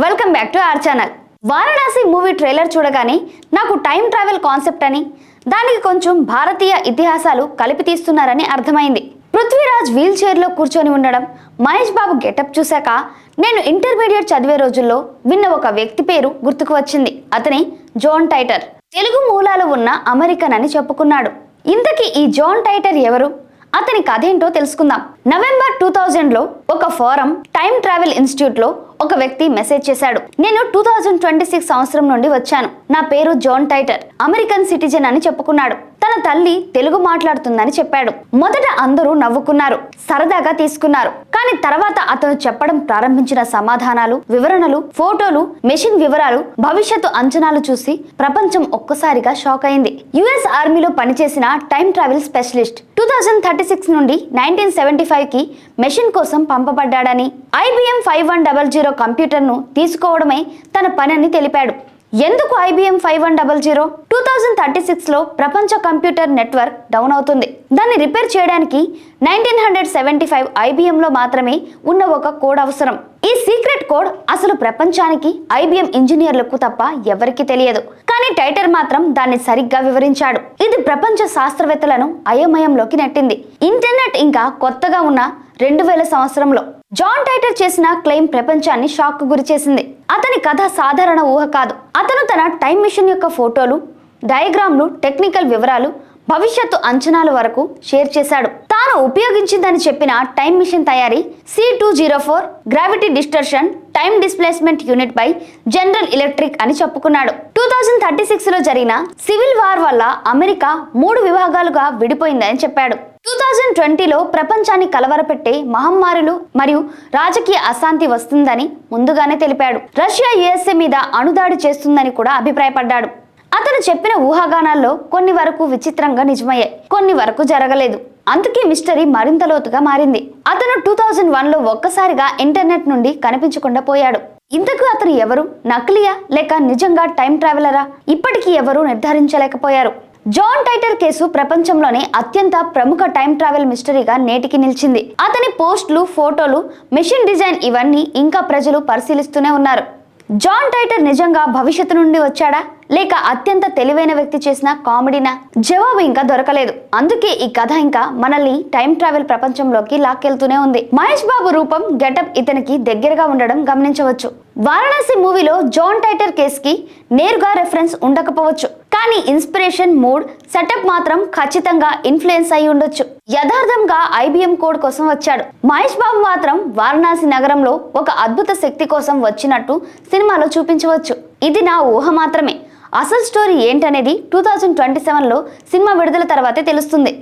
Welcome back to our channel Varanasi movie trailer చూడగానే నాకు time travel concept అని దానికి కొంచెం భారతీయ ఇతిహాసాలు కలిపి తీస్తున్నారని అర్థమైంది. పృథ్వీరాజ్ వీల్ చైర్లో కూర్చొని ఉండడం మహేష్ బాబు గెటప్ చూశాక నేను ఇంటర్మీడియట్ చదివే రోజుల్లో విన్న ఒక వ్యక్తి పేరు గుర్తుకు వచ్చింది. అతని జోన్ టైటర్ తెలుగు మూలాలు ఉన్న అమెరికన్ అని చెప్పుకున్నాడు. ఇంతకీ ఈ జోన్ టైటర్ ఎవరు? అతని కథ ఏంటో తెలుసుకుందాం. నవంబర్ టూ థౌజండ్లో ఒక ఫోరం టైం ట్రావెల్ ఇన్స్టిట్యూట్లో ఒక వ్యక్తి మెసేజ్ చేశాడు. నేను టూ థౌజండ్ ట్వంటీ సిక్స్ సంవత్సరం నుండి వచ్చాను. నా పేరు జోన్ టైటర్ అమెరికన్ సిటిజన్ అని చెప్పుకున్నాడు. తన తల్లి తెలుగు మాట్లాడుతుందని చెప్పాడు. మొదట అందరూ నవ్వుకున్నారు సరదాగా తీసుకున్నారు. కానీ తర్వాత అతను చెప్పడం ప్రారంభించిన సమాధానాలు వివరణలు ఫోటోలు మెషిన్ వివరాలు భవిష్యత్తు అంచనాలు చూసి ప్రపంచం ఒక్కసారిగా షాక్ అయింది. యుఎస్ ఆర్మీలో పనిచేసిన time travel specialist two thousand thirty six నుండి నైన్టీన్ సెవెంటీ ఫైవ్కి మెషిన్ కోసం పంపబడ్డాడని IBM five one double zero కంప్యూటర్ను తీసుకోవడమే తన పని అని తెలిపాడు. ఎందుకు IBM five one double zero? Two thousand thirty సిక్స్లో ప్రపంచ కంప్యూటర్ నెట్వర్క్ డౌన్ అవుతుంది. దాన్ని రిపేర్ చేయడానికి నైన్టీన్ హండ్రెడ్ సెవెంటీ ఫైవ్ ఐబీఎంలో మాత్రమే ఉన్న ఒక కోడ్ అవసరం. ఈ సీక్రెట్ కోడ్ అసలు ప్రపంచానికి ఐబిఎం ఇంజనీర్లకు తప్ప ఎవరికీ తెలియదు. కానీ టైటర్ మాత్రం దాన్ని సరిగ్గా వివరించాడు. ఇది ప్రపంచ శాస్త్రవేత్తలను అయోమయంలోకి నెట్టింది. ఇంటర్నెట్ ఇంకా కొత్తగా ఉన్న రెండు వేల సంవత్సరంలో జాన్ టైటర్ చేసిన క్లెయిమ్ ప్రపంచాన్ని షాక్కు గురి చేసింది. అతని కథ సాధారణ ఊహ కాదు. అతను తన టైం మిషన్ యొక్క ఫోటోలు డయాగ్రామ్లు టెక్నికల్ వివరాలు భవిష్యత్తు అంచనాల వరకు షేర్ చేశాడు. తాను ఉపయోగించిందని చెప్పిన టైం మిషన్ తయారీ C two zero four gravity distortion time displacement unit by General Electric అని చెప్పుకున్నాడు. టూ థౌజండ్ థర్టీ సిక్స్లో జరిగిన సివిల్ వార్ వల్ల అమెరికా మూడు విభాగాలుగా విడిపోయిందని చెప్పాడు. టూ థౌజండ్ ట్వంటీలో ప్రపంచాన్ని కలవరపెట్టే మహమ్మారులు మరియు రాజకీయ అశాంతి వస్తుందని ముందుగానే తెలిపాడు. రష్యా యుఎస్ఏ మీద అణుదాడి చేస్తుందని కూడా అభిప్రాయపడ్డాడు. అతను చెప్పిన ఊహాగానాల్లో కొన్ని వరకు విచిత్రంగా నిజమయ్యాయి. కొన్ని వరకు జరగలేదు. అందుకే మిస్టరీ మరింత లోతుగా మారింది. అతను టూ థౌజండ్ వన్లో ఒక్కసారిగా ఇంటర్నెట్ నుండి కనిపించకుండా పోయాడు. ఇంతకు అతను ఎవరు? నకిలియా? లేక నిజంగా టైం ట్రావెలరా? ఇప్పటికీ ఎవరూ నిర్ధారించలేకపోయారు. జాన్ టైటర్ కేసు ప్రపంచంలోనే అత్యంత ప్రముఖ టైం ట్రావెల్ మిస్టరీగా నేటికి నిలిచింది. అతని పోస్టులు ఫోటోలు మెషిన్ డిజైన్ ఇవన్నీ ఇంకా ప్రజలు పరిశీలిస్తూనే ఉన్నారు. జాన్ టైటర్ నిజంగా భవిష్యత్తు నుండి వచ్చాడా? లేక అత్యంత తెలివైన వ్యక్తి చేసిన కామెడీనా? జవాబు ఇంకా దొరకలేదు. అందుకే ఈ కథ ఇంకా మనల్ని టైం ట్రావెల్ ప్రపంచంలోకి లాక్కెళ్తూనే ఉంది. మహేష్ బాబు రూపం గెటప్ ఇతనికి దగ్గరగా ఉండడం గమనించవచ్చు. వారణాసి మూవీలో జాన్ టైటర్ కేసుకి నేరుగా రెఫరెన్స్ ఉండకపోవచ్చు. కానీ ఇన్స్పిరేషన్ మూడ్ సెటప్ మాత్రం ఖచ్చితంగా ఇన్ఫ్లుయెన్స్ అయి ఉండొచ్చు. యథార్థంగా ఐబిఎం కోడ్ కోసం వచ్చాడు. మహేష్ బాబు మాత్రం వారణాసి నగరంలో ఒక అద్భుత శక్తి కోసం వచ్చినట్టు సినిమాలో చూపించవచ్చు. ఇది నా ఊహ మాత్రమే. అసలు స్టోరీ ఏంటనేది టూ థౌజండ్ ట్వంటీ సెవెన్లో సినిమా విడుదల తర్వాతే తెలుస్తుంది.